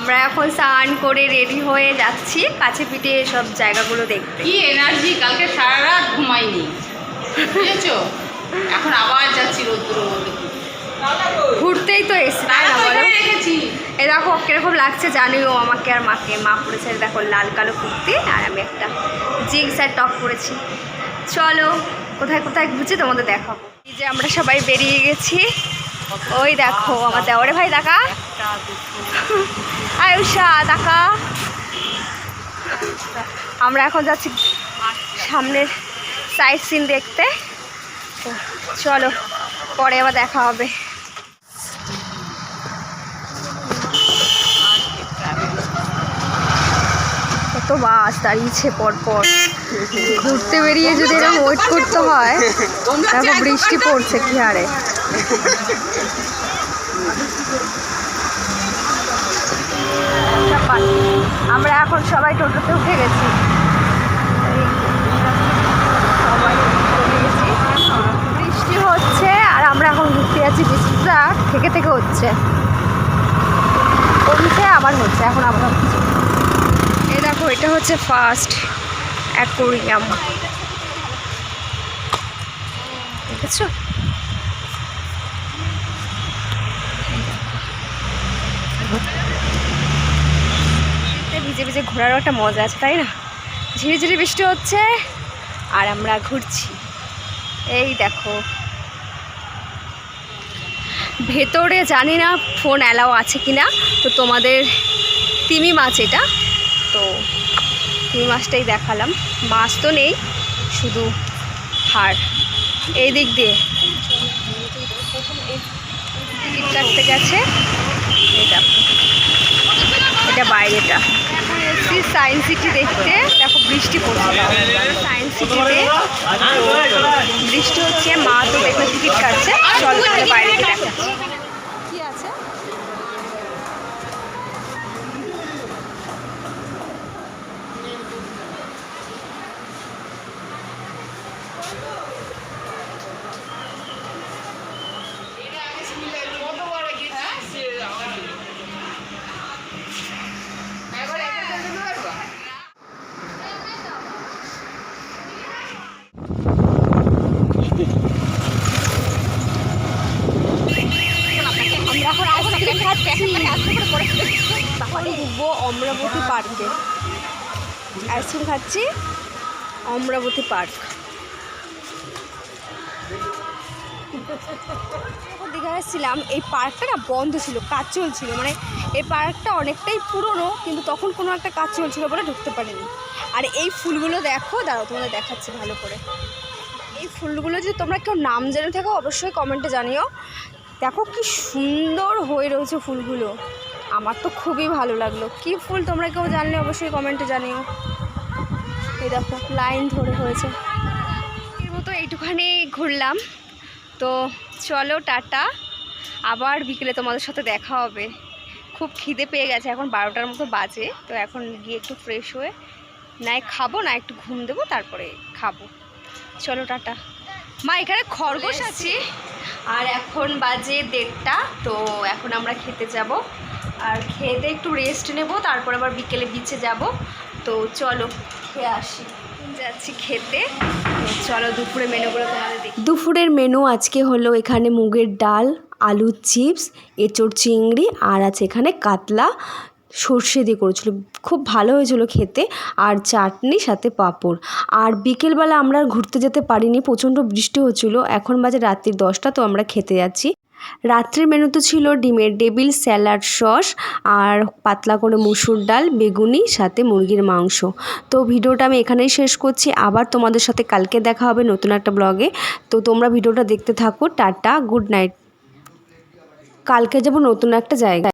আমরা এখন স্নান করে রেডি হয়ে যাচ্ছি কাছে পিঠে সব জায়গাগুলো দেখতে। কি এনার্জি কালকে সারা রাত ঘুমাইনি। বুঝেছ? এখন আবার যাচ্ছি রোদ্র ঘুরতেই তো এসছি তাই না বলো? রেখেছি এ দেখো কীরকম লাগছে জানিও আমাকে আর মাকে। মা পড়েছে দেখো লাল কালো কুর্তি আর আমি একটা জিন্স আর টপ পরেছি। চলো কোথায় কোথায় ঘুরছি তোমাদের দেখাবো। এই যে আমরা সবাই বেরিয়ে গেছি। ওই দেখো আমার দেওয়ারে ভাই দেখা। আয়ুষা দেখা আমরা এখন যাচ্ছি সামনের সাইড সিন দেখতে। চলো, পরে আবার দেখা হবে। কত বাস দাঁড়িয়েছে পরপর। ঘুরতে বেরিয়ে যদি এরকম ওয়েট করতে হয় দেখো বৃষ্টি পড়ছে কি হারে। আমরা এখন সবাই টোটোতে উঠে গেছি। বৃষ্টি হচ্ছে আর আমরা এখন ঘুরতে যাচ্ছি। বৃষ্টিটা থেকে থেকে হচ্ছে। কমছে, আবার হচ্ছে। এখন আবার হচ্ছে। এই দেখো, এটা হচ্ছে ফার্স্ট অ্যাকোরিয়াম দেখেছ? এতে ভিজে ভিজে ঘোরারও একটা মজা আছে, তাই না? ঝিরি ঝিরি বৃষ্টি হচ্ছে আর আমরা ঘুরছি। এই দেখো। ভেতরে জানি না ফোন অ্যালাও আছে কি না তো তোমাদের তিমি মাছ এটা। তো তিমি মাছটাই দেখালাম। মাছ তো নেই, শুধু হাড়। এই দিক দিয়ে। টিকিট কাটতে গেছে এটা এটা বাইরেটা। এসছি সায়েন্স সিটি দেখতে। দেখো, বৃষ্টি পড়ছে সায়েন্স সিটিতে বৃষ্টি হচ্ছে, মা তো দেখো টিকিট কাটছে। চল বাইরে দেখাচ্ছি কি আছে আমরা এখন আইসক্রিম খাচ্ছি এখন ঘুরবো অমরাবতী পার্কে। আইসক্রিম খাচ্ছি, অমরাবতী পার্ক। দীঘা এসেছিলাম এই পার্কটা না বন্ধ ছিল কাজ চলছিল মানে এই পার্কটা অনেকটাই পুরনো, কিন্তু তখন কোনো একটা কাজ চলছিল বলে ঢুকতে পারিনি। আর এই ফুলগুলো দেখো, দাঁড়াও তোমাদের দেখাচ্ছি ভালো করে। এই ফুলগুলো যদি তোমরা কেউ নাম জেনে থাকো, অবশ্যই কমেন্টে জানিও। দেখো কি সুন্দর হয়ে রয়েছে ফুলগুলো। আমার তো খুবই ভালো লাগল। কি ফুল তোমরা কেউ জানলে অবশ্যই কমেন্টে জানিও। এই দেখো, লাইন ধরে হয়েছে। মতো এইটুখানি ঘুরলাম। তো চলো, টাটা। আবার বিকেলে তোমাদের সাথে দেখা হবে। খুব খিদে পেয়ে গেছে, এখন বারোটার মতো বাজে। তো এখন গিয়ে একটু ফ্রেশ হয়ে, না খাব, না একটু ঘুম দেবো, তারপরে খাব। চলো, টাটা। মা এখানে খরগোশ আছে। আর এখন বাজে দেড়টা তো এখন আমরা খেতে যাব। আর খেতে একটু রেস্ট নেব তারপর আবার বিকেলে বিচে যাব। তো চলো খেয়ে আসি। যাচ্ছি খেতে। চলো দুপুরে মেনুগুলো তোমাদের দুপুরের মেনু আজকে হলো এখানে মুগের ডাল আলুর চিপস এঁচোড় চিংড়ি আর আছে এখানে কাতলা সর্ষে দিয়ে করেছিল। খুব ভালো হয়েছিল খেতে। আর চাটনি, সাথে পাঁপড়। আর বিকেলবেলা আমরা ঘুরতে যেতে পারিনি। প্রচণ্ড বৃষ্টি হচ্ছিল। এখন বাজে রাত্রির দশটা, তো আমরা খেতে যাচ্ছি। রাত্রের মেনুতে ছিল ডিমের ডেবিল স্যালাড, সস আর পাতলা করে মুসুর ডাল, বেগুনি, সাথে মুরগির মাংস। তো ভিডিওটা আমি এখানেই শেষ করছি। আবার তোমাদের সাথে কালকে দেখা হবে নতুন একটা ব্লগে। তো তোমরা ভিডিওটা দেখতে থাকো। Tata, good night. কালকে যাব নতুন একটা জায়গায়।